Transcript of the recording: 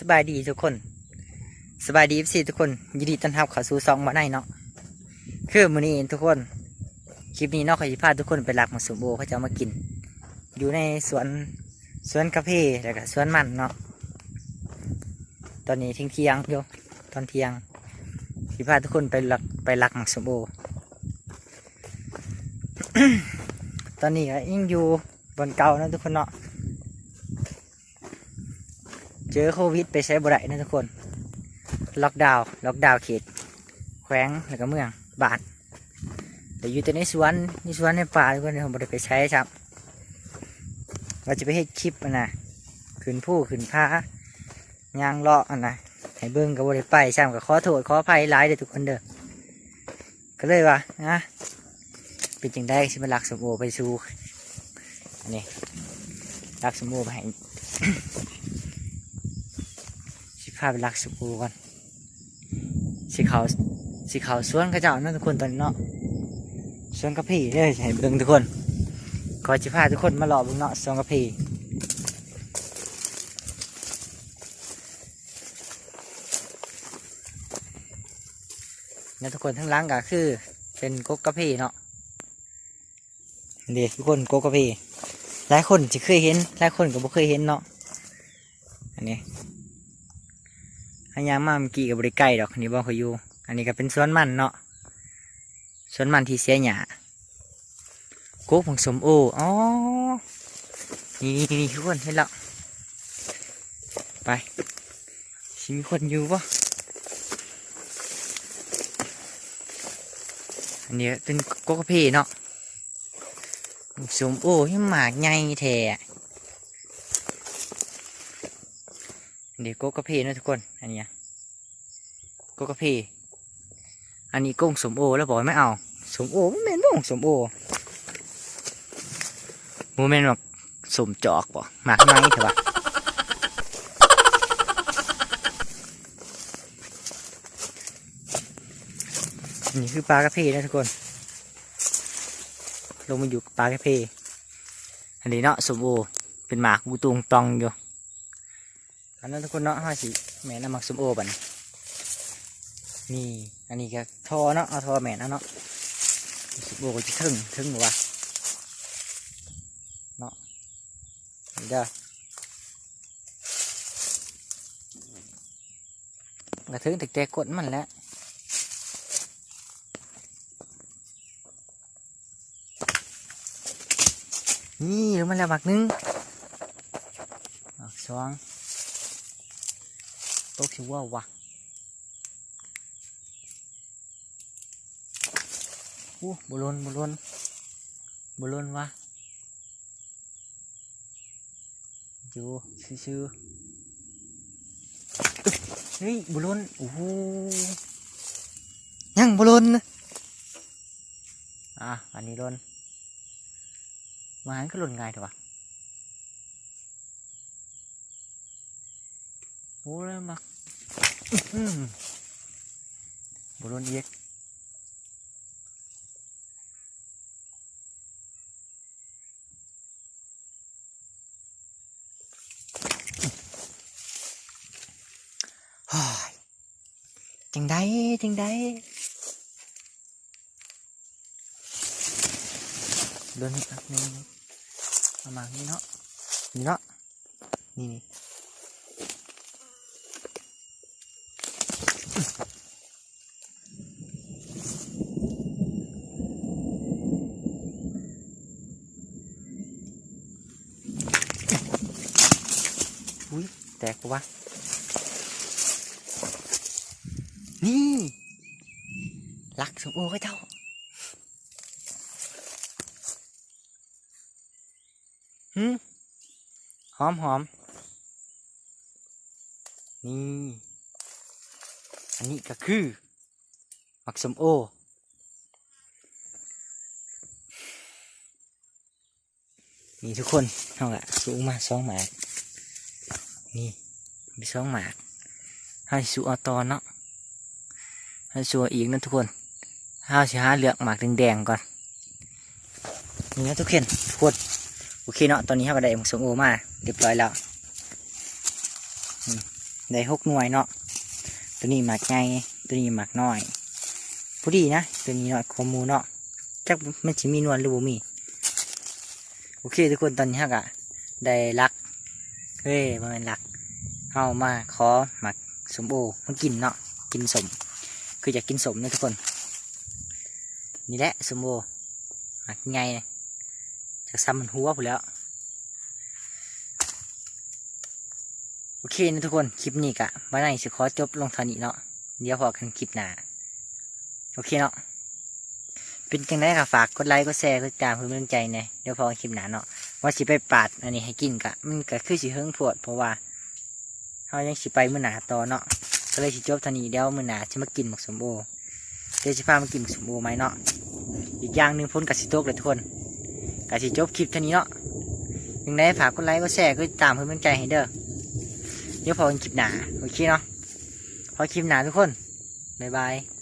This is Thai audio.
สบายดีทุกคน สบายดีสิทุกคน ยินดีต้อนรับเข้าสู่ซองมาในเนาะ คือมื้อนี้เองทุกคน คลิปนี้เนาะขอสิพาทุกคนไปหลักหมากสมโอเขาจะเอามากิน อยู่ในสวนสวนกาแฟแล้วก็สวนมันเนาะ ตอนนี้เที่ยงเที่ยงอยู่ตอนเที่ยงสิพาทุกคนไปหลักไปหลักหมากสมโอตอนนี้ก็ยังอยู่บนเก่านะทุกคนเนาะ เจอโควิดไปใช้บ่ได้นะทุกคน ล็อกดาวน์ล็อกดาวน์เขต แขวงแล้วก็เมืองบานแต่อยู่แต่ในสวนในสวนในป่าทุกคนผมบ่ได้ไปใช้ครับว่าจะไปให้คลิปนะขึ้นผู้ขึ้นผ้ายางเลาะนะให้เบิ้งก็บ่ได้ไปใช่ก็ขอโทษขออภัยหลายเด้อทุกคนเด้อก็เลยว่านะเป็นจังได้สิมาลักสมโอไปสู่อันนี้ลักสมโอไปให้าไปลักสมโอก่อนสิเขาวสิเขาวสวนเขาเจ้าเนาะทุกคนตอนนี้เนาะสวนกระพีเด้อให้เบิ่งทุกคนก็สิพาทุกคนมารอเบิ่งเนาะสวนกระพีเนี่ทุกคนทั้งล้างก็คือ เป็นกกกระพีเนาะเด็กทุกคนกกกระพีหลายคนจะเคยเห็นหลายคนก็บ่เคยเห็นเนาะอันนี้ อันยางมาเมื่อกี้กับบริไก่ดอกนี้บอกเขาอยู่ อันนี้ก็เป็นสวนมันเนาะสวนมันที่เสียหยาโก๊กของสมโออ๋อนี่นี่นี่ทุกคนเห็นแล้วไปสิมีคนอยู่ปะอันนี้เป็นโกกะเพเนาะสมโอที่หมากใหญ่แท้ อันนี้โกกะเพนะทุกคน อันนี้โกกะเพอันนี้กุ้งสมโอแล้วบอกไม่เอาสมโอไม่แม่นบ้องสมโอโมเมนต์แบบสมจอกบ่หมากไม้เถอะวะนนี้คือปลากระเพนะทุกคน ลงมาอยู่ปลากระเพอันนี้เนาะสมโอเป็นหมากบูตุงตองอยู่ อันนั้นทุกคนเนาะห้าสิแม่นำมักสมโอบันนี่อันนี้ก็ทอเนาะเอาทอแม่นเอาเนาะสมโอก็จะถึงถึงบ่วะเนาะนี่เด้อกระถึงแต่แต่กดมันแล้วนี่หลือมันแล้วหมักนึงหมักสอง โต๊ะคิดว่าวะอู้บุรุนบุรุนบุรุนวะอยู่ซื่อๆเฮ้ยบุรุนโอ้โหยังบุรุนอะอันนี้รุนมาหันก็รุนง่ายเถอะวะ โอ้ยมาอืมบรุนเอกจังได้จังได้เดินแป๊บนึงประมาณนี้เนาะนี่เนาะนี่นี่ อุ้ยแตกปะวะ นี่ลักสมโอให้เจ้า หืมหอมหอม นี่ อันนี้ก็คือ มักสมโอนี่ทุกคนเอาละสูงมาสองหมาก นี่มีสองหมากให้สูเอาตอนเนาะให้สูเอาอีกนะทุกคนห้าสิห้าเหลือกหมากแดงๆก่อนนี่นะทุกคนทุกคนโอเคเนาะตอนนี้ห้าได้หมากสมโอมาเรียบร้อยแล้วได้หกหน่วยเนาะตัวนี้หมักไงตัวนี้หมักน้อยผู้ดีนะตัวนี้น้อยคอมูเนาะจักมันจะมีนวลหรือบ่มีโอเคทุกคนตอนนี้ฮะกะได้รัก เฮ้ยมันเป็นรักเอามาขอหมักสมโอมันกินเนาะกินสม คืออยากกินสมนะทุกคน นี่แหละสมโอหมักไงจากซ้ำมันหัวผมแล้วโอเคนะทุกคนคลิปนี้กะวันไหนสิขอจบลงเท่านี้เนาะเดี๋ยวพอกันคลิปหน้าโอเคเนาะเป็นจังไดค่ะฝากกดไลค์กดแชร์กดติดตามเพื่อเป็นกำลังใจเนี่ยเดี๋ยวพอกันคลิปหน้าเนาะ ว่าสิไปปาดอันนี้ให้กินกะมันก็คือสิเฮิงโพดเพราะว่าเขายังสิไปมื้อหนาต่อเนาะก็เลยสิจบท่านี้เดี๋ยวมื้อหนาจะมากินหมกสมโอเดี๋ยวสิพามากินหมกสมโอไหมเนาะอีกอย่างหนึ่งพ้นกับสิโตกเลยทุกคนกะสิจบคลิปท่านี้เนาะยังไงฝากกดไลค์กดแชร์กดติดตามเพื่อเป็นกำลังใจให้เด้อเดี๋ยวพอกันคลิปหนาโอเคเนาะพอคลิปหนาทุกคนบ๊ายบาย